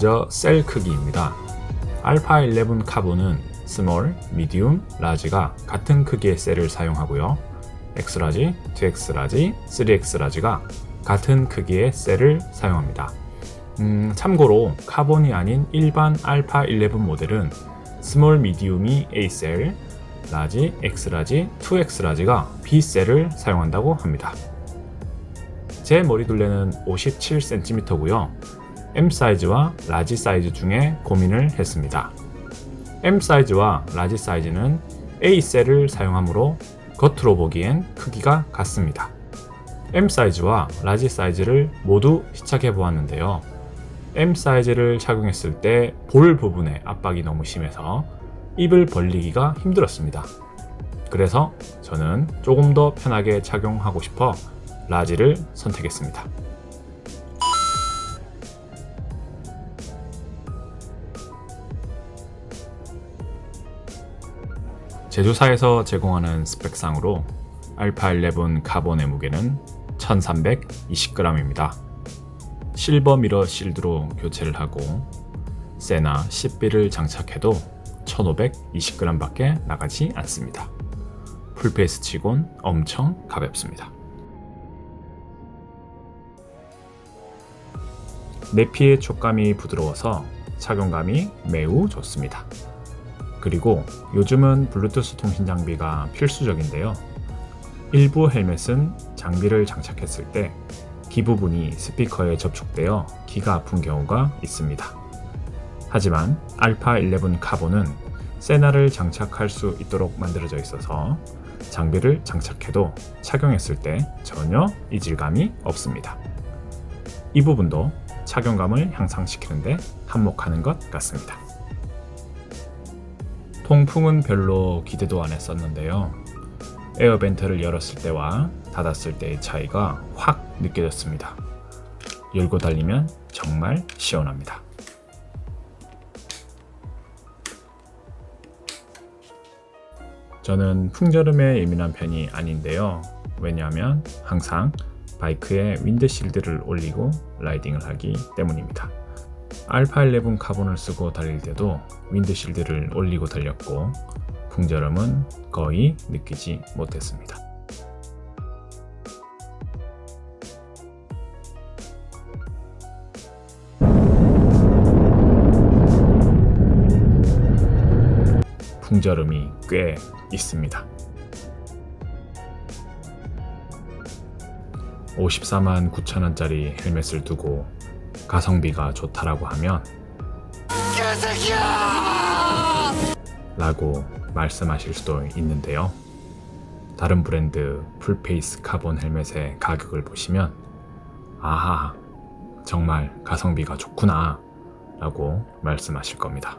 먼저 셀 크기입니다. 알파 11 카본은 스몰, 미디움, 라지가 같은 크기의 셀을 사용하고요. 엑스라지, 2엑스라지, 3엑스라지가 같은 크기의 셀을 사용합니다. 음, 참고로 카본이 아닌 일반 알파 11 모델은 스몰 미디움이 A셀, 라지, X라지, 2X라지가 B셀을 사용한다고 합니다. 제 머리둘레는 57cm고요. M 사이즈와 라지 사이즈 중에 고민을 했습니다. M 사이즈와 라지 사이즈는 A셀을 사용하므로 겉으로 보기엔 크기가 같습니다. M 사이즈와 라지 사이즈를 모두 시착해 보았는데요. M 사이즈를 착용했을 때 볼 부분에 압박이 너무 심해서 입을 벌리기가 힘들었습니다. 그래서 저는 조금 더 편하게 착용하고 싶어 라지를 선택했습니다. 제조사에서 제공하는 스펙상으로 알파 11 카본의 무게는 1320g입니다. 실버 미러 실드로 교체를 하고 세나 10비를 장착해도 1520g밖에 나가지 않습니다. 풀페이스 치곤 엄청 가볍습니다. 내피의 촉감이 부드러워서 착용감이 매우 좋습니다. 그리고 요즘은 블루투스 통신 장비가 필수적인데요. 일부 헬멧은 장비를 장착했을 때귀 부분이 스피커에 접촉되어 귀가 아픈 경우가 있습니다. 하지만 알파 11 카본은 세나를 장착할 수 있도록 만들어져 있어서 장비를 장착해도 착용했을 때 전혀 이질감이 없습니다. 이 부분도 착용감을 향상시키는데 한몫하는 것 같습니다. 통풍은 별로 기대도 안 했었는데요. 에어벤트를 열었을 때와 닫았을 때의 차이가 확 느껴졌습니다. 열고 달리면 정말 시원합니다. 저는 풍절음에 예민한 편이 아닌데요. 왜냐하면 항상 바이크에 윈드실드를 올리고 라이딩을 하기 때문입니다. 알파 11 카본을 쓰고 달릴 때도 윈드실드를 올리고 달렸고 풍절음은 거의 느끼지 못했습니다. 풍절음이 꽤 있습니다. 54만 9천원짜리 헬멧을 두고 가성비가 좋다라고 하면 라고 말씀하실 수도 있는데요. 다른 브랜드 풀페이스 카본 헬멧의 가격을 보시면 아하 정말 가성비가 좋구나 라고 말씀하실 겁니다.